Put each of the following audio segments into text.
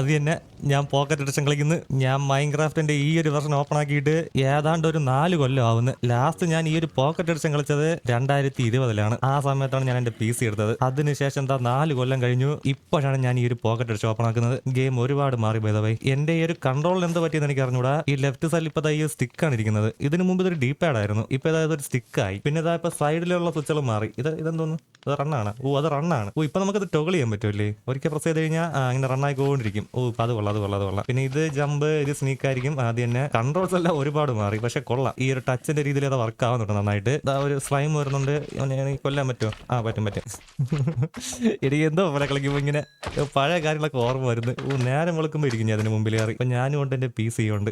അത് തന്നെ ഞാൻ പോക്കറ്റ് എഡിഷൻ കളിക്കുന്നു. ഞാൻ മൈൻക്രാഫ്റ്റിന്റെ ഈ ഒരു വെർഷൻ ഓപ്പൺ ആക്കിയിട്ട് ഏതാണ്ട് ഒരു നാല് കൊല്ലം ആവുന്നു. ലാസ്റ്റ് ഞാൻ ഈ ഒരു പോക്കറ്റ് എഡിഷൻ കളിച്ചത് രണ്ടായിരത്തി ഇരുപതിലാണ് ആ സമയത്താണ് ഞാൻ എന്റെ പി സി എടുത്തത്. അതിനുശേഷം എന്താ നാല് കൊല്ലം കഴിഞ്ഞു. ഇപ്പോഴാണ് ഞാൻ ഈ ഒരു പോക്കറ്റ് എഡിഷൻ ഓപ്പൺ ആക്കുന്നത്. ഗെയിം ഒരുപാട് മാറി പോയതായി എന്റെ ഈ ഒരു കൺട്രോളിൽ എന്ത് പറ്റിയെന്ന് എനിക്ക് അറിഞ്ഞൂടാ. ഈ ലെഫ്റ്റ് സൈഡിൽ ഇപ്പൊ ഈ സ്റ്റിക്കാണ് ഇരിക്കുന്നത്. ഇതിനു മുമ്പ് ഇതൊരു ഡീ പാഡ് ആയിരുന്നു. ഇപ്പൊ ഇതായത് ഒരു സ്റ്റിക്കായി പിന്നെ ഇതാ ഇപ്പൊ സൈഡിലുള്ള സ്വിച്ചുകൾ മാറി. ഇത് ഇതെന്തോന്നു? അത് റണ്ണാണ് ഓ അത് റണ്ണാണ് ഓ ഇപ്പൊ ഇത് ടോഗിൾ ചെയ്യാൻ പറ്റുമല്ലേ? ഒരിക്കൽ പ്രസ് ചെയ്ത് കഴിഞ്ഞാൽ അങ്ങനെ റണ്ണായി പോകൊണ്ടിരിക്കും ഓ ഇപ്പൊ അത് കൊള്ളാം അത് കൊള്ളാം അത് കൊള്ളാം. പിന്നെ ഇത് ജമ്പ് ഇത് സ്നീക്ക് ആയിരിക്കും. ആദ്യം തന്നെ കൺട്രോൾസ് എല്ലാം ഒരുപാട് മാറി. പക്ഷെ കൊള്ളാം. ഈ ഒരു ടച്ചിന്റെ രീതിയിൽ അത് വർക്ക് ആവുന്നുണ്ട് നന്നായിട്ട്. ഇതാ ഒരു സ്ലൈം വരുന്നുണ്ട്. കൊല്ലാൻ പറ്റുമോ? ആ പറ്റും പറ്റും. എനിക്ക് എന്തോ പോലെ കളിക്കുമ്പോൾ ഇങ്ങനെ പഴയ കാര്യങ്ങളൊക്കെ ഓർമ്മ വരുന്നു. നേരം വെളുക്കുമ്പോൾ ഇരിക്കും അതിന് മുമ്പിൽ കയറി. ഇപ്പൊ ഞാനും ഉണ്ട് എന്റെ പി സി ഉണ്ട്.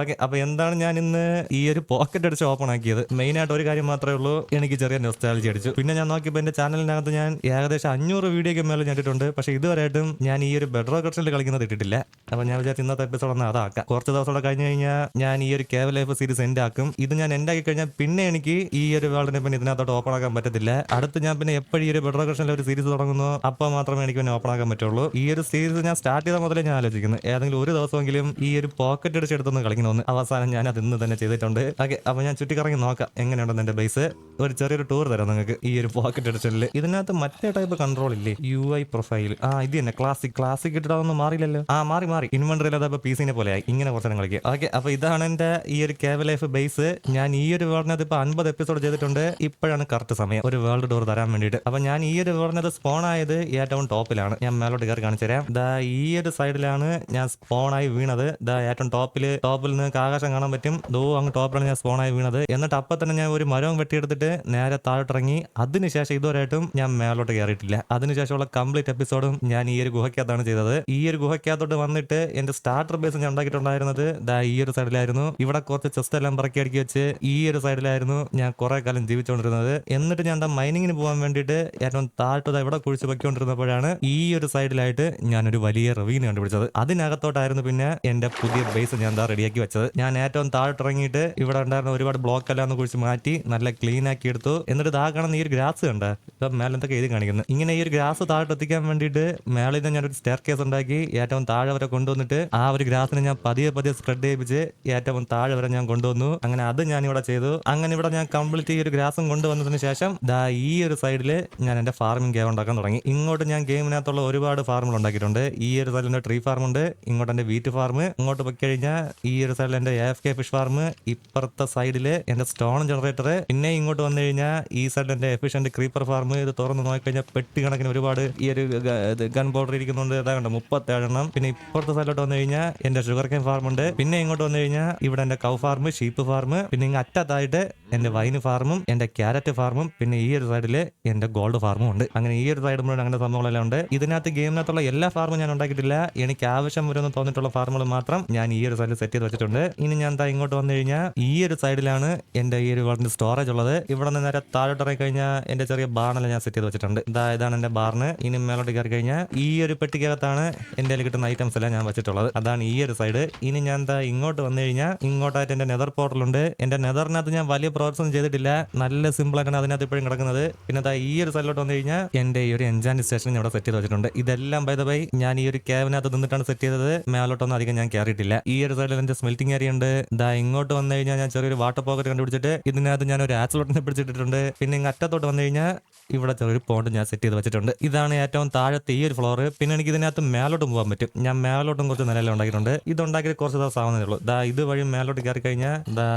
ഓക്കെ അപ്പൊ എന്താണ് ഞാൻ ഇന്ന് ഈ ഒരു പോക്കറ്റ് അടിച്ച് ഓപ്പൺ ആക്കിയത്? മെയിൻ ആയിട്ട് ഒരു കാര്യം മാത്രമേ ഉള്ളൂ. എനിക്ക് ചെറിയ നൊസ്റ്റാലജി അടിച്ചു. പിന്നെ ഞാൻ നോക്കിയപ്പോൾ എന്റെ ചാനലിനകത്ത് ഞാൻ ഏകദേശം അഞ്ഞൂറ് വീഡിയോക്ക് മേലെ ഞാൻ ഇട്ടിട്ടുണ്ട് പക്ഷെ ഇതുവരെയായിട്ടും ഞാൻ ഈ ഒരു ബെഡ്റോ കർഷനിൽ കളിക്കുന്നത് ഇട്ടിട്ടില്ല. അപ്പൊ ഞാൻ വിചാരിച്ചു ഇന്നത്തെ എപ്പിസോഡ് ഒന്ന് അതാക്കാം. കുറച്ച് ദിവസം കൂടെ കഴിഞ്ഞ് കഴിഞ്ഞാൽ ഞാൻ ഈ ഒരു കേവൽ ലൈഫ് സീരീസ് എൻഡ് ആക്കും. ഇത് ഞാൻ എൻഡ് ആക്കി കഴിഞ്ഞാൽ പിന്നെ എനിക്ക് ഈ ഒരു വേൾഡിനെ പിന്നെ ഇതിനകത്തോട്ട് ഓപ്പൺ ആക്കാൻ പറ്റത്തില്ല. അടുത്ത് ഞാൻ പിന്നെ എപ്പോഴും ഈ ഒരു ബെഡർ കർഷനിൽ ഒരു സീരീസ് തുടങ്ങുന്നു അപ്പോൾ മാത്രമേ എനിക്ക് പിന്നെ ഓപ്പൺ ആക്കാൻ പറ്റുള്ളൂ. ഈ ഒരു സീരീസ് ഞാൻ സ്റ്റാർട്ട് ചെയ്ത മുതലേ ഞാൻ ആലോചിക്കുന്നു. ഏതെങ്കിലും ഒരു ദിവസമെങ്കിലും ഈ ഒരു പോക്കറ്റ് അടിച്ച് എടുത്തൊന്ന് കളിക്കണമെന്ന് അവസാനം ഞാൻ അത് ഇന്ന് തന്നെ ചെയ്തിട്ടുണ്ട്. ഓക്കെ അപ്പൊ ഞാൻ ചുറ്റിക്കറങ്ങി നോക്കാം. എങ്ങനെയുണ്ടെന്ന് എന്റെ ബേസ് ഒരു ചെറിയൊരു ടൂർ തരാം നിങ്ങൾക്ക് ഈ ഒരു പോക്കറ്റ് എഡിഷനിൽ ഇതിനകത്ത് മറ്റേ ടൈപ്പ് കൺട്രോൾ ഇല്ലേ? യു ഐ പ്രൊഫൈൽ ആ ഇത് തന്നെ. ക്ലാസിക് ക്ലാസിക് ഇട്ടിട്ടൊന്നും മാറിയില്ലല്ലോ. ആ മാറി മാറി. ഇൻവെന്ററിൽ അതപ്പോ പി സിനെ പോലെ ഇങ്ങനെ കുറച്ച് നേരം ഓക്കെ അപ്പൊ ഇതാണ് എന്റെ ഈ ഒരു കേവ ലൈഫ് ബേസ് ഞാൻ ഈ ഒരു വേർഡിനത് ഇപ്പൊ അൻപത് എപ്പിസോഡ് ചെയ്തിട്ടുണ്ട്. ഇപ്പോഴാണ് കറക്റ്റ് സമയം. ഒരു വേൾഡ് ഡോർ തരാൻ വേണ്ടിയിട്ട്. അപ്പൊ ഞാൻ ഈ ഒരു വേർഡിനത് സ്പോൺ ആയത് ഏറ്റവും ടോപ്പിലാണ് ഞാൻ മേലോട്ട് കയറി കാണിച്ചു തരാം. ദാ ഈ ഒരു സൈഡിലാണ് ഞാൻ സ്പോൺ ആയി വീണത്. ദാ ഏറ്റവും ടോപ്പിൽ ടോപ്പിൽ നിന്ന് ആകാശം കാണാൻ പറ്റും. ദോ അങ്ങ് ടോപ്പിലാണ് ഞാൻ സ്പോൺ ആയി വീണത്. എന്നിട്ട് അപ്പൊ തന്നെ ഞാൻ ഒരു മരവും വെട്ടിയെടുത്തിട്ട് നേരെ താഴോട്ടിറങ്ങി. അതിനുശേഷം ഇതുവരെയായിട്ടും ഞാൻ മേലോട്ട് കയറിയിട്ടില്ല അതിനുശേഷമുള്ള കംപ്ലീറ്റ് എപ്പിസോഡും ഞാൻ ഈ ഒരു ഗുഹയ്ക്കകത്താണ് ചെയ്തത്. ഈ ഒരു ഗുഹയ്ക്കകത്തോട്ട് വന്നിട്ട് എന്റെ സ്റ്റാർട്ടർ ബേസ് ഞാൻ ഉണ്ടാക്കിയിട്ടുണ്ടായിരുന്നത് ദാ ഈ ഒരു സൈഡിലായിരുന്നു ഇവിടെ കുറച്ച് ചെസ്റ്റ് എല്ലാം പറക്കി അടുക്കി വെച്ച് ഈ ഒരു സൈഡിലായിരുന്നു ഞാൻ കുറെ കാലം ജീവിച്ചുകൊണ്ടിരുന്നത്. എന്നിട്ട് ഞാൻ എന്താ മൈനിങ്ങിന് പോകാൻ വേണ്ടിയിട്ട് ഏറ്റവും താഴ്ത്തത് ഇവിടെ കുഴിച്ച് വെക്കൊണ്ടിരുന്നപ്പോഴാണ് ഈ ഒരു സൈഡിലായിട്ട് ഞാൻ ഒരു വലിയ റവീന് കണ്ടുപിടിച്ചത്. അതിനകത്തോട്ടായിരുന്നു പിന്നെ എന്റെ പുതിയ ബേസ് ഞാൻ എന്താ റെഡിയാക്കി വെച്ചത്. ഞാൻ ഏറ്റവും താഴോട്ടിറങ്ങിയിട്ട് ഇവിടെ ഉണ്ടായിരുന്ന ഒരുപാട് ബ്ലോക്ക് എല്ലാം കുഴിച്ച് മാറ്റി നല്ല ക്ലീൻ ആക്കി എടുത്തു. എന്നിട്ട് ഇതാ കാണുന്ന ഈ ഒരു ഗ്രാസ് കണ്ട ഇപ്പൊ മേലെന്തൊക്കെ എഴുതി കാണിക്കുന്നത്. ഇങ്ങനെ ഈ ഒരു ഗ്രാസ് താഴോട്ട് എത്തിക്കാൻ വേണ്ടിയിട്ട് മേളിൽ നിന്ന് ഞാനൊരു സ്റ്റെയർ കേസ് ഉണ്ടാക്കി ഏറ്റവും താഴെ വരെ കൊണ്ടുവന്നിട്ട് ആ ഒരു ഗ്രാസിനെ ഞാൻ പതിയെ പതിയെ സ്പ്രെഡ് ചെയ്യിപ്പിച്ച് ഏറ്റവും താഴെ വരെ ഞാൻ കൊണ്ടുവന്നു. അങ്ങനെ അത് ഞാൻ ഇവിടെ ചെയ്തു. അങ്ങനെ ഇവിടെ ഞാൻ കംപ്ലീറ്റ് ഈ ഒരു ഗ്രാസും കൊണ്ടുവന്നതിന് ശേഷം ദാ ഈ ഒരു സൈഡിൽ ഞാൻ എന്റെ ഫാർമിംഗ് ഗെയിം ഉണ്ടാക്കാൻ തുടങ്ങി. ഇങ്ങോട്ട് ഞാൻ ഗെയിമിനകത്തുള്ള ഒരുപാട് ഫാർമുകൾ ഉണ്ടാക്കിയിട്ടുണ്ട്. ഈ ഒരു സൈഡിൽ എന്റെ ട്രീ ഫാം ഉണ്ട്. ഇങ്ങോട്ട് എന്റെ വീറ്റ് ഫാർം ഇങ്ങോട്ട് പോയി കഴിഞ്ഞാൽ ഈ ഒരു സൈഡിൽ എന്റെ എഫ് കെ ഫിഷ് ഫാർം ഇപ്പുറത്തെ സൈഡിൽ എന്റെ സ്റ്റോൺ ജനറേറ്റർ പിന്നെ ഇങ്ങോട്ട് വന്നു കഴിഞ്ഞാൽ ഈ സൈഡിൽ എന്റെ എഫിഷ്യന്റ് ക്രീപ്പർ ഫാർം ഇത് തുറന്ന് നോക്കിക്കഴിഞ്ഞാൽ പെട്ടി കണക്കിന് ഒരുപാട് ഈ ഒരു ഗൺ പൗഡർ ഇരിക്കുന്നുണ്ട്. ഇതാകണ്ട മുപ്പത്തേഴെണ്ണം പിന്നെ ഇപ്പുറത്തെ സ്ഥലത്തോട്ട് വന്നു കഴിഞ്ഞാൽ എന്റെ ഷുഗർ കെയിൻ ഫാം ഉണ്ട്. പിന്നെ ഇങ്ങോട്ട് വന്നു കഴിഞ്ഞാൽ ഇവിടെ എന്റെ കൗ ഫാർം ഷീപ്പ് ഫാർം പിന്നെ ഇങ്ങ് അറ്റത്തായിട്ട് എന്റെ വൈന് ഫാർമും എന്റെ ക്യാരറ്റ് ഫാർമും പിന്നെ ഈ ഒരു സൈഡിൽ എന്റെ ഗോൾഡ് ഫാർമും ഉണ്ട്. അങ്ങനെ ഈ ഒരു സൈഡ് മുഴുവൻ അങ്ങനെ സംഭവങ്ങളെല്ലാം ഉണ്ട്. ഇതിനകത്ത് ഗെയിമിനകത്തുള്ള എല്ലാ ഫാർമും ഞാൻ ഉണ്ടാക്കിയിട്ടില്ല. എനിക്ക് ആവശ്യം വരുമെന്ന് തോന്നിയിട്ടുള്ള ഫാർമുകൾ മാത്രം ഞാൻ ഈ ഒരു സൈഡിൽ സെറ്റ് ചെയ്ത് വെച്ചിട്ടുണ്ട്. ഇനി ഞാൻ എന്താ ഇങ്ങോട്ട് വന്നു കഴിഞ്ഞാൽ ഈ ഒരു സൈഡിലാണ് എന്റെ ഈ ഒരു ഗോൾഡിന്റെ സ്റ്റോറേജ് ഉള്ളത്. ഇവിടെ നിന്ന് നേരെ താഴോട്ട് ഇറങ്ങി കഴിഞ്ഞാൽ എന്റെ ചെറിയ ബാർണെല്ലാം ഞാൻ സെറ്റ് ചെയ്ത് വെച്ചിട്ടുണ്ട്. ഇതാ ഇതാണ് എന്റെ ബാറിന് ഇനി മേലോട്ട് കയറി കഴിഞ്ഞാൽ ഈ ഒരു പെട്ടിക്കകത്താണ് എന്റെ കയ്യിൽ കിട്ടുന്ന ഐറ്റംസ് എല്ലാം ഞാൻ വെച്ചിട്ടുള്ളത്. അതാണ് ഈ ഒരു സൈഡ് ഇനി ഞാൻ എന്താ ഇങ്ങോട്ട് വന്നു കഴിഞ്ഞാൽ ഇങ്ങോട്ടായിട്ട് എന്റെ നെതർ പോർട്ടലുണ്ട് എന്റെ നെതറിനകത്ത് ഞാൻ വലിയ പ്രോസസ് ഒന്നും ചെയ്തിട്ടില്ല. നല്ല സിമ്പിൾ ആയിട്ടാണ് അതിനകത്ത് ഇപ്പോഴും കിടക്കുന്നത്. പിന്നെ ദാ ഈ ഒരു സൈഡിലോട്ട് വന്നു കഴിഞ്ഞാൽ എന്റെ ഈ ഒരു എൻജാൻ സ്റ്റേഷൻ ഇവിടെ സെറ്റ് ചെയ്ത് വെച്ചിട്ടുണ്ട്. ഇതെല്ലാം ബൈ ദ ബൈ ഞാൻ ഈ ഒരു ക്യാബിനകത്ത് നിന്നിട്ടാണ് സെറ്റ് ചെയ്തത്. മേലോട്ടൊന്നും അധികം ഞാൻ കയറിയിട്ടില്ല ഈ ഒരു സൈഡിൽ എന്റെ സ്മെൽറ്റിംഗ് ഏരിയ ഉണ്ട്. ദാ ഇങ്ങോട്ട് വന്നു കഴിഞ്ഞാൽ ഞാൻ ചെറിയൊരു വാട്ടർ പോക്കറ്റ് കണ്ടുപിടിച്ചിട്ട് ഇതിനകത്ത് ഞാൻ ഒരു ആക്സിലോട്ടിനെ പിടിച്ചിട്ടിട്ടുണ്ട്. പിന്നെ ഇങ്ങ് അറ്റത്തോട്ട് വന്നു കഴിഞ്ഞാൽ ഇവിടെ ചെറിയൊരു പോണ്ട് ഞാൻ സെറ്റ് ചെയ്ത് വെച്ചിട്ടുണ്ട്. ഇതാണ് ഏറ്റവും താഴത്തെ ഈ ഒരു ഫ്ലോർ പിന്നെ എനിക്ക് ഇതിനകത്ത് മേലോട്ട് പോകാൻ പറ്റും. ഞാൻ മേലോട്ടും കുറച്ച് നിലയിൽ ഉണ്ടാക്കിയിട്ടുണ്ട്. ഇത് ഉണ്ടാക്കിയിട്ട് കുറച്ച് ദിവസം ആവുന്നതേ ഉള്ളൂ. ദാ ഇത് വഴി മേലോട്ട് കയറി കഴിഞ്ഞാൽ ദാ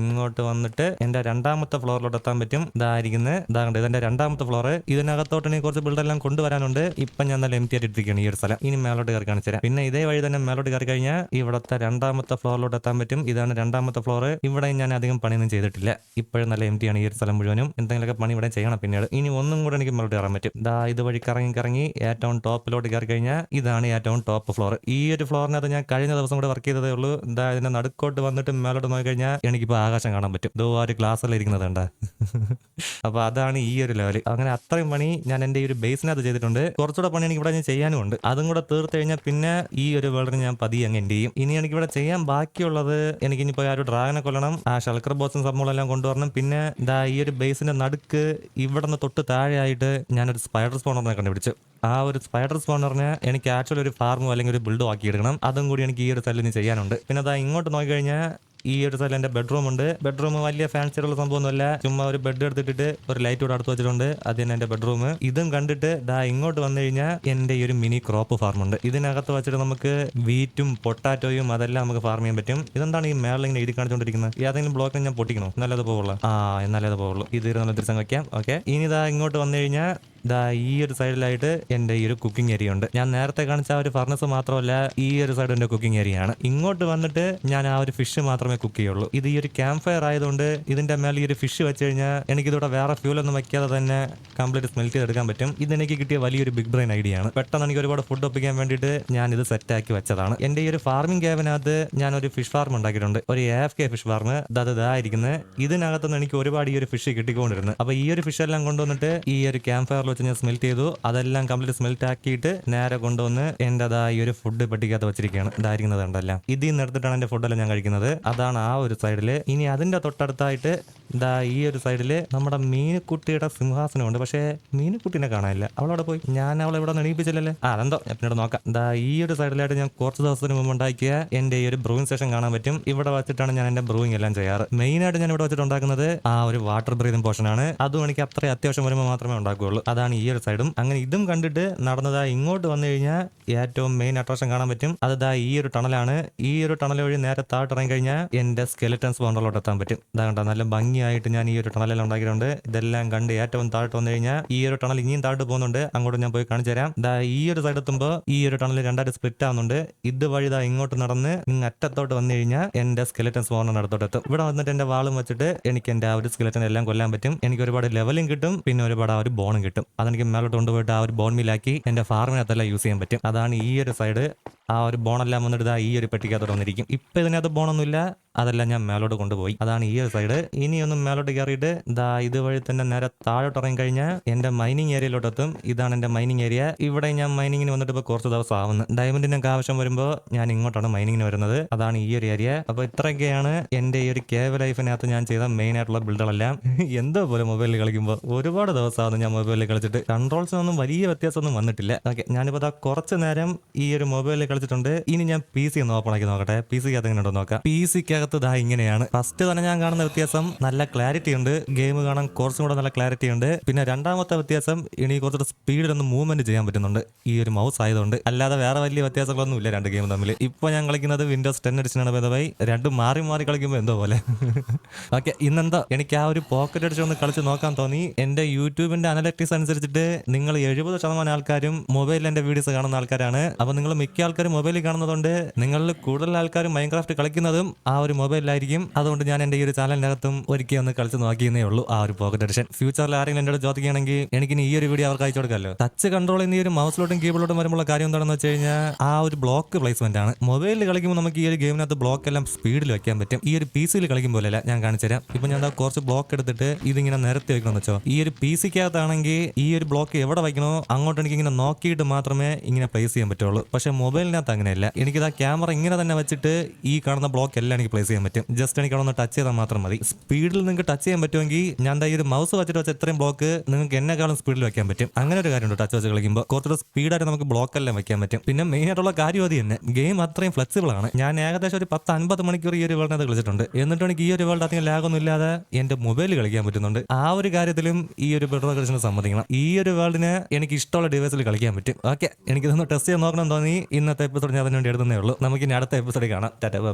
ഇങ്ങോട്ട് വന്നിട്ട് എന്റെ രണ്ടാമത്തെ ഫ്ലോറിലോട്ട് എത്താൻ പറ്റും. ദാ ഇരിക്കുന്നത് ദാ കണ്ട് ഇതെന്റെ രണ്ടാമത്തെ ഫ്ലോർ ഇതിനകത്തോട്ട് എനിക്ക് കുറച്ച് ബിൽഡെല്ലാം കൊണ്ടുവരാനുണ്ട്. ഇപ്പം ഞാൻ നല്ല എം ടി ആയിട്ട് ഈ ഒരു സ്ഥലം. ഇനി മേലോട്ട് കയറി കാണിച്ചു തരാം. പിന്നെ ഇതേ വഴി തന്നെ മേലോട്ട് കയറി കഴിഞ്ഞാൽ ഇവിടത്തെ രണ്ടാമത്തെ ഫ്ലോറിലോട്ട് എത്താൻ പറ്റും. ഇതാണ് രണ്ടാമത്തെ ഫ്ലോർ ഇവിടെ ഞാൻ അധികം പണിയൊന്നും ചെയ്തിട്ടില്ല. ഇപ്പോഴും നല്ല എം ടി ആണ് ഈ ഒരു സ്ഥലം മുഴുവനും. എന്തെങ്കിലുമൊക്കെ പണി ഇവിടെ ചെയ്യണം പിന്നീട്. ഇനി ഒന്നും കൂടെ എനിക്ക് മേലോട്ട് കയറാൻ പറ്റും. ദാ ഇതുവഴി കറങ്ങി കറങ്ങി ഏറ്റവും ടോപ്പിലോട്ട് കയറി കഴിഞ്ഞാൽ ഇതാണ് ഏറ്റവും ടോപ്പ് ഫ്ലോർ ഈ ഒരു ഫ്ലോറിനകത്ത് ഞാൻ കഴിഞ്ഞ ദിവസം കൂടെ വർക്ക് ചെയ്തതേ ഉള്ളൂ. എന്താ ഇതിന്റെ നടുക്കോട്ട് വന്നിട്ട് മേലോട്ട് നോക്കി കഴിഞ്ഞാൽ എനിക്കിപ്പോൾ ആകാശം കാണാൻ പറ്റും. ഇതോ ആ ഒരു ഗ്ലാസ്സിൽ ഇരിക്കുന്നത് കണ്ട. അപ്പോൾ അതാണ് ഈ ഒരു ലെവൽ അങ്ങനെ അത്രയും പണി ഞാൻ എന്റെ ഈ ഒരു ബേസിനകത്ത് ചെയ്തിട്ടുണ്ട്. കുറച്ചുകൂടെ പണി എനിക്ക് ഇവിടെ ഞാൻ ചെയ്യാനും ഉണ്ട് അതും കൂടെ തീർത്ത് കഴിഞ്ഞാൽ പിന്നെ ഈ ഒരു വേൾഡിന് ഞാൻ പതിയെ അങ്ങ് എന്റെ ചെയ്യും. ഇനി എനിക്കിവിടെ ചെയ്യാൻ ബാക്കിയുള്ളത് എനിക്ക് ഇനിയിപ്പോ ആ ഒരു ഡ്രാഗനെ കൊല്ലണം ആ ഷൾക്കർ ബോസും സംഭവങ്ങളെല്ലാം കൊണ്ടുവരണം. പിന്നെ ദാ ഈ ഒരു ബേസിന്റെ നടുക്ക് ഇവിടെ നിന്ന് തൊട്ട് താഴെയായിട്ട് ഞാനൊരു സ്പൈഡർ സ്പോണറിനെ കണ്ടുപിടിച്ചു. ആ ഒരു സ്പൈഡർ സ്പോണറിന് എനിക്ക് ആക്ച്വലി ഒരു ഫാർമോ അല്ലെങ്കിൽ ഒരു ബിൽഡോ ആക്കി എടുക്കണം അതും കൂടി എനിക്ക് ഈ ഒരു സ്ഥലത്ത് ചെയ്യാനുണ്ട്. പിന്നെ അതാ ഇങ്ങോട്ട് നോക്കിക്കഴിഞ്ഞാൽ ഈ ഒരു സ്ഥലം എന്റെ ബെഡ്റൂം ഉണ്ട്. ബെഡ്റൂം വലിയ ഫാൻസി ആയിട്ടുള്ള സംഭവമൊന്നുമല്ല. ചുമ്മാ ഒരു ബെഡ് എടുത്തിട്ട് ഒരു ലൈറ്റ് കൂടെ അടുത്ത് വെച്ചിട്ടുണ്ട്. അത് തന്നെ എന്റെ ബെഡ്റൂം ഇതും കണ്ടിട്ട് ദാ ഇങ്ങോട്ട് വന്നു കഴിഞ്ഞാൽ എന്റെ ഈ ഒരു മിനി ക്രോപ്പ് ഫാം ഉണ്ട്. ഇതിനകത്ത് വെച്ചിട്ട് നമുക്ക് വീറ്റും പൊട്ടാറ്റോയും അതെല്ലാം നമുക്ക് ഫാർം ചെയ്യാൻ പറ്റും. ഇതെന്താണ് ഈ മേളിൽ ഇങ്ങനെ എഴുതി കാണിച്ചുകൊണ്ടിരിക്കുന്നത് ഏതെങ്കിലും ബ്ലോക്കിൽ ഞാൻ പൊട്ടിക്കണോ? എന്നാലേ അത് പോവുള്ളൂ. ആ എന്നാലേ അത് പോവുള്ളൂ. ഇത് നല്ല ദിവസം വെക്കാം ഓക്കെ ഇനി ഇതാ ഇങ്ങോട്ട് വന്നു കഴിഞ്ഞാൽ ദാ ഈ ഒരു സൈഡിലായിട്ട് എന്റെ ഈ ഒരു കുക്കിംഗ് ഏരിയ ഉണ്ട്. ഞാൻ നേരത്തെ കാണിച്ച ആ ഒരു ഫർണസ് മാത്രമല്ല ഈ ഒരു സൈഡ് എന്റെ കുക്കിംഗ് ഏരിയ ആണ്. ഇങ്ങോട്ട് വന്നിട്ട് ഞാൻ ആ ഒരു ഫിഷ് മാത്രമേ കുക്ക് ചെയ്യുള്ളൂ. ഇത് ഈ ഒരു ക്യാമ്പ് ഫയർ ആയതുകൊണ്ട് ഇതിന്റെ മേലെ ഈ ഒരു ഫിഷ് വെച്ച് കഴിഞ്ഞാൽ എനിക്കിതോടെ വേറെ ഫ്യൂൽ ഒന്നും വെക്കാതെ തന്നെ കംപ്ലീറ്റ് സ്മെൽറ്റ് ചെയ്തെടുക്കാൻ പറ്റും. ഇതെനിക്ക് കിട്ടിയ വലിയൊരു ബിഗ് ബ്രെയിൻ ഐഡിയ ആണ്. പെട്ടെന്ന് എനിക്ക് ഒരുപാട് ഫുഡ് ഒപ്പിക്കാൻ വേണ്ടിയിട്ട് ഞാൻ ഇത് സെറ്റ് ആക്കി വെച്ചതാണ്. എന്റെ ഈ ഒരു ഫാർമിംഗ് ക്യാബിനകത്ത് ഞാൻ ഒരു ഫിഷ് ഫാർം ഉണ്ടാക്കിയിട്ടുണ്ട്. ഒരു എഫ് കെ ഫിഷ് ഫാർം ഇതായിരിക്കുന്നത് ഇതിനകത്തുനിന്ന് എനിക്ക് ഒരുപാട് ഈ ഒരു ഫിഷ് കിട്ടിക്കൊണ്ടിരുന്നു. അപ്പൊ ഈ ഒരു ഫിഷ് എല്ലാം കൊണ്ടുവന്നിട്ട് ഈ ഒരു ക്യാമ്പ് ഫയറിൽ വെച്ച് ഞാൻ സ്മെൽറ്റ് ചെയ്തു. അതെല്ലാം കംപ്ലീറ്റ് സ്മെൽറ്റ് ആക്കിയിട്ട് നേരെ കൊണ്ടുവന്ന് എന്റെ അതാ ഈ ഒരു ഫുഡ് പെട്ടിക്കകത്ത് വെച്ചിരിക്കുകയാണ്. ഇതായിരിക്കുന്നത് കണ്ടല്ല? ഇതിൽ നിന്ന് എടുത്തിട്ടാണ് എന്റെ ഫുഡെല്ലാം ഞാൻ കഴിക്കുന്നത്. അതാണ് ആ ഒരു സൈഡിൽ ഇനി അതിന്റെ തൊട്ടടുത്തായിട്ട് ഇതാ ഈ ഒരു സൈഡിൽ നമ്മുടെ മീനുക്കുട്ടിയുടെ സിംഹാസനമുണ്ട് പക്ഷേ മീനുക്കുട്ടിനെ കാണാനില്ല. അവളവിടെ പോയി. ഞാൻ അവളെ ഇവിടെ നെണീപ്പിച്ചില്ലല്ലേ ആ അതെന്തോ? പിന്നീട് നോക്കാം. ഇതാ ഈ ഒരു സൈഡിലായിട്ട് ഞാൻ കുറച്ച് ദിവസത്തിന് മുമ്പ് ഉണ്ടാക്കിയ എന്റെ ഈ ഒരു ബ്രൂയിങ് സെഷൻ കാണാൻ പറ്റും. ഇവിടെ വെച്ചിട്ടാണ് ഞാൻ എന്റെ ബ്രൂയിങ് എല്ലാം ചെയ്യാറ്. മെയിനായിട്ട് ഞാൻ ഇവിടെ വെച്ചിട്ട് ഉണ്ടാക്കുന്നത് ആ ഒരു വാട്ടർ ബ്രീതിങ് പോർഷൻ ആണ്. അതും എനിക്ക് അത്ര അത്യാവശ്യം വരുമ്പോൾ മാത്രമേ ഉണ്ടാക്കുകയുള്ളൂ. അതാണ് ഈ ഒരു സൈഡും. അങ്ങനെ ഇതും കണ്ടിട്ട് നടന്നതാ ഇങ്ങോട്ട് വന്നു കഴിഞ്ഞാൽ ഏറ്റവും മെയിൻ അട്രാക്ഷൻ കാണാൻ പറ്റും. അത് ഈ ഒരു ടണലാണ്. ഈ ഒരു ടണൽ വഴി നേരെ താഴോട്ട് ഇറങ്ങി കഴിഞ്ഞാൽ എന്റെ സ്കെലറ്റൻസ് ബോണ്ടറിലോട്ട് എത്താൻ പറ്റും. ഇതാ കണ്ടോ നല്ല ഭംഗിയായിട്ട് ഞാൻ ഈ ഒരു ടണലെല്ലാം ഉണ്ടാക്കിയിട്ടുണ്ട്. ഇതെല്ലാം കണ്ട് ഏറ്റവും താഴോട്ട് വന്നു കഴിഞ്ഞാൽ ഈ ഒരു ടണൽ ഇനിയും താഴോട്ട് പോകുന്നുണ്ട്. അങ്ങോട്ട് ഞാൻ പോയി കാണിച്ചു തരാം. ദാ ഈ ഒരു സൈഡ് എത്തുമ്പോൾ ഈ ഒരു ടണൽ രണ്ടായിട്ട് സ്പ്ലിറ്റ് ആവുന്നുണ്ട്. ഇത് വഴി ദാ ഇങ്ങോട്ട് നടന്ന് ഇങ്ങ് അറ്റത്തോട്ട് വന്നു കഴിഞ്ഞാൽ എന്റെ സ്കെലറ്റൻസ് ബോണ്ടറിന് അടുത്തോട്ട് എത്തും ഇവിടെ വന്നിട്ട് എന്റെ വാളും വെച്ചിട്ട് എനിക്ക് എന്റെ ആ ഒരു സ്കെലറ്റൻ എല്ലാം കൊല്ലാൻ പറ്റും. എനിക്ക് ഒരുപാട് ലെവലും കിട്ടും. പിന്നെ ഒരുപാട് ആ ഒരു ബോണും കിട്ടും. അതെനിക്ക് മേലോട്ട് കൊണ്ടുപോയിട്ട് ആ ഒരു ബോൺ മില്ലാക്കി എന്റെ ഫാർമിനകത്തെല്ലാം യൂസ് ചെയ്യാൻ പറ്റും. അതാണ് ഈ ഒരു സൈഡ് ആ ഒരു ബോണെല്ലാം വന്നിട്ട് ഇതാ ഈ ഒരു പെട്ടിക്കകത്തോടെ വന്നിരിക്കും. ഇപ്പം ഇതിനകത്ത് ബോണൊന്നുമില്ല അതെല്ലാം ഞാൻ മേലോട്ട് കൊണ്ടുപോയി. അതാണ് ഈ ഒരു സൈഡ് ഇനി ഒന്ന് മേലോട്ട് കയറിയിട്ട് ദാ ഇതുവഴി തന്നെ നേരെ താഴോട്ട് ഇറങ്ങി കഴിഞ്ഞാൽ എന്റെ മൈനിങ് ഏരിയയിലോട്ട് എത്തും ഇതാണ് എന്റെ മൈനിങ് ഏരിയ ഇവിടെ ഞാൻ മൈനിങ്ങിന് വന്നിട്ട് ഇപ്പോൾ കുറച്ച് ദിവസം ആവുന്നു. ഡയമണ്ടിനൊക്കെ ആവശ്യം വരുമ്പോൾ ഞാൻ ഇങ്ങോട്ടാണ് മൈനിങ്ങിന് വരുന്നത്. അതാണ് ഈ ഒരു ഏരിയ അപ്പോൾ ഇത്രയൊക്കെയാണ് എന്റെ ഈ ഒരു കേവ് ലൈഫിനകത്ത് ഞാൻ ചെയ്ത മെയിൻ ആയിട്ടുള്ള ബിൽഡുകളെല്ലാം എന്തോ പോലെ മൊബൈലിൽ കളിക്കുമ്പോൾ ഒരുപാട് ദിവസമാണ് ഞാൻ മൊബൈലിൽ കളിച്ചിട്ട്. കൺട്രോൾസിനൊന്നും വലിയ വ്യത്യാസമൊന്നും വന്നിട്ടില്ല. ഓക്കെ ഞാനിപ്പോൾ കുറച്ച് നേരം ഈ ഒരു മൊബൈലിൽ കളിച്ചിട്ടുണ്ട്. ഇനി ഞാൻ പി സി ഒന്ന് ഓപ്പൺ ആക്കി നോക്കട്ടെ. പി സിക്ക് അത് എങ്ങനെ ഉണ്ടോ നോക്കാം പി സിക്കകത്ത് ദാ ഇങ്ങനെയാണ്. ഫസ്റ്റ് തന്നെ ഞാൻ കാണുന്ന വ്യത്യാസം നല്ല ക്ലാരിറ്റി ഉണ്ട്. ഗെയിം കാണാൻ കുറച്ചും കൂടെ നല്ല ക്ലാരിറ്റി ഉണ്ട്. പിന്നെ രണ്ടാമത്തെ വ്യത്യാസം ഇനി കുറച്ചുകൂടെ സ്പീഡിലൊന്ന് മൂവ്മെന്റ് ചെയ്യാൻ പറ്റുന്നുണ്ട്. ഈ ഒരു മൗസ് ആയതുകൊണ്ട്. അല്ലാതെ വേറെ വലിയ വ്യത്യാസങ്ങളൊന്നും ഇല്ല രണ്ട് ഗെയിം തമ്മിൽ ഇപ്പോൾ ഞാൻ കളിക്കുന്നത് വിൻഡോസ് ടെൻ അടിച്ചാണ് ബൈ രണ്ടും മാറി മാറി കളിക്കുമ്പോൾ എന്തോ പോലെ. ഓക്കെ ഇന്നെന്താ? എനിക്ക് ആ ഒരു പോക്കറ്റ് അടിച്ച് ഒന്ന് കളിച്ച് നോക്കാൻ തോന്നി. എന്റെ യൂട്യൂബിന്റെ അനലറ്റിക്സ് അനുസരിച്ചിട്ട് നിങ്ങൾ എഴുപത് ശതമാനം ആൾക്കാരും മൊബൈലിൽ എന്റെ വീഡിയോസ് കാണുന്ന ആൾക്കാരാണ്. അപ്പോൾ നിങ്ങൾ മിക്ക ആൾക്കാരും മൊബൈലിൽ കാണുന്നതുകൊണ്ട് നിങ്ങളിൽ കൂടുതൽ ആൾക്കാരും മൈൻക്രാഫ്റ്റ് കളിക്കുന്നതും ആ ഒരു മൊബൈലിലായിരിക്കും. അതുകൊണ്ട് ഞാൻ എന്റെ ഈ ഒരു ചാനലിനകത്തും ഒരിക്കൽ ഒന്ന് കളിച്ച് നോക്കിയെന്നേ ഉള്ളൂ. ആ ഒരു പോക്കറ്റ് എഡിഷൻ ഫ്യൂച്ചറിൽ ആരെങ്കിലും എന്നോട് ചോദിക്കുകയാണെങ്കിൽ എനിക്ക് ഇനി ഈ ഒരു വീഡിയോ അവർക്ക് അയച്ചു കൊടുക്കാമല്ലോ. ടച്ച് കൺട്രോൾ എന്നീ ഒരു മൗസിലോട്ടും കീബോർഡിലോട്ടും വരുമ്പോൾ കാര്യം എന്താണെന്ന് വെച്ച് കഴിഞ്ഞാൽ ആ ഒരു ബ്ലോക്ക് പ്ലേസ്മെന്റ് ആണ്. മൊബൈലിൽ കളിക്കുമ്പോൾ നമുക്ക് ഈ ഒരു ഗെയിമിനകത്ത് ബ്ലോക്ക് എല്ലാം സ്പീഡിൽ വെക്കാൻ പറ്റും. ഈ ഒരു പി സിയിൽ കളിക്കുമ്പോഴല്ല ഞാൻ കാണിച്ചു തരാം. ഇപ്പൊ ഞാൻ കുറച്ച് ബ്ലോക്ക് എടുത്തിട്ട് ഇതിങ്ങനെ നിരത്തി വെക്കണം വെച്ചോ. ഈ ഒരു പി സിക്കകത്താണെങ്കിൽ ഈ ഒരു ബ്ലോക്ക് എവിടെ വയ്ക്കണോ അങ്ങോട്ട് എനിക്ക് ഇങ്ങനെ നോക്കിയിട്ട് മാത്രമേ ഇങ്ങനെ പ്ലേസ് ചെയ്യാൻ പറ്റുള്ളൂ. പക്ഷെ മൊബൈലിനകത്ത് അങ്ങനെയല്ല. എനിക്കിത് ആ ക്യാമറ ഇങ്ങനെ തന്നെ വെച്ചിട്ട് ഈ കാണുന്ന ബ്ലോക്ക് എല്ലാം എനിക്ക് പ്ലേസ് ചെയ്യാൻ പറ്റും. ജസ്റ്റ് എനിക്ക് അവിടെ ഒന്ന് ടച്ച് ചെയ്താൽ മാത്രം മതി. സ്പീഡിൽ നിങ്ങൾക്ക് ടച്ച് ചെയ്യാൻ പറ്റുമെങ്കിൽ ഞാൻ ഈ ഒരു മൗസ് വെച്ചിട്ട് വെച്ച ഇത്രയും ബ്ലോക്ക് നിങ്ങൾക്ക് എന്നെക്കാളും സ്പീഡിൽ വെക്കാൻ പറ്റും. അങ്ങനെ ഒരു കാര്യമുണ്ട് ടച്ച് വെച്ച് കളിക്കുമ്പോൾ. കുറച്ചുകൂടെ സ്പീഡായിട്ട് നമുക്ക് ബ്ലോക്ക് എല്ലാം വെക്കാൻ പറ്റും. പിന്നെ മെയിൻ ആയിട്ടുള്ള കാര്യം അത് തന്നെ. ഗെയിം അത്രയും ഫ്ലെക്സിബിൾ ആണ്. ഞാൻ ഏകദേശം ഒരു പത്ത് അൻപത് മണിക്കൂർ ഈ ഒരു വേൾഡിനകത്ത് കളിച്ചിട്ടുണ്ട്. എന്നിട്ട് എനിക്ക് ഈ ഒരു വേൾഡ് അധികം ലാഗൊന്നും ഇല്ലാതെ എന്റെ മൊബൈൽ കളിക്കാൻ പറ്റുന്നുണ്ട്. ആ ഒരു കാര്യത്തിലും ഈ ഒരു ബെഡ്റോ കളിച്ചിന് സമ്മതിക്കണം. ഈ ഒരു വേൾഡിന് എനിക്ക് ഇഷ്ടമുള്ള ഡിവൈസിൽ കളിക്കാൻ പറ്റും. ഓക്കെ എനിക്കിതൊന്ന് ടെസ്റ്റ് ചെയ്യാൻ നോക്കണം തോന്നി. ഇന്നത്തെ എപ്പിസോഡ് ഞാൻ അതിനുവേണ്ടി എടുത്തേ ഉള്ളൂ. നമുക്ക് ഇനി അടുത്ത എപ്പിസോഡിൽ കാണാം. ടാറ്റ ബൈ